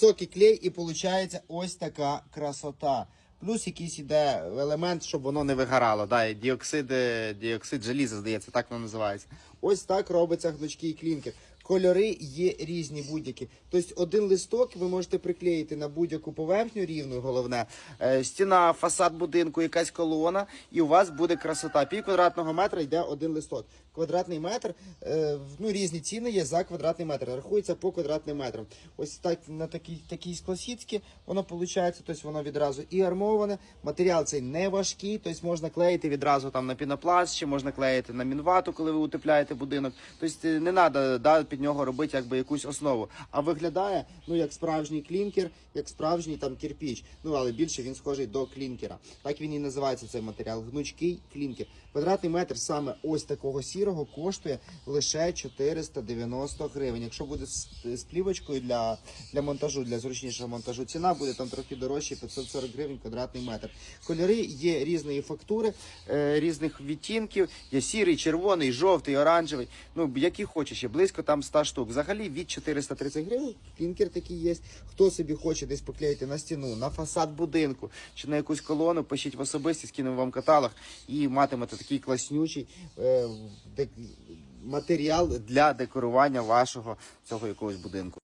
Високий клей і виходить ось така красота. Плюс якийсь іде елемент, щоб воно не вигорало. Да, діоксид, діоксид желіза, здається, так воно називається. Ось так робиться гнучкий клінкер. Кольори є різні будь-які. Тобто один листок ви можете приклеїти на будь-яку поверхню рівну, головне, е, стіна, фасад будинку, якась колона, і у вас буде красота. Пів квадратного метра йде один листок. Квадратний метр, е, ну різні ціни є за квадратний метр. Рахується по квадратним метрам. Ось так на такій такій скласітці воно виходить, тобто воно відразу і армоване. Матеріал цей не важкий, тобто можна клеїти відразу там на пінопласт, чи можна клеїти на мінвату, коли ви утепляєте будинок. Тобто не треба да, під нього робити якби якусь основу. А виглядає ну як справжній клінкер, як справжній там кирпіч. Ну але більше він схожий до клінкера. Так він і називається цей матеріал. Гнучкий клінкер. Квадратний метр саме ось такого сірого коштує лише 490 гривень. Якщо буде з, плівочкою для, для монтажу, для зручнішого монтажу, ціна буде там трохи дорожче, 540 гривень квадратний метр. Кольори є різної фактури, е, різних відтінків. Є сірий, червоний, жовтий, оранжевий. Ну які хочеш, є близько там 100 штук. Взагалі від 430 гривень клінкер такий є. Хто собі хоче десь поклеїти на стіну, на фасад будинку чи на якусь колону, пишіть в особисті, скинемо вам каталог і матимете такий класнючий е, матеріал для декорування вашого цього якогось будинку.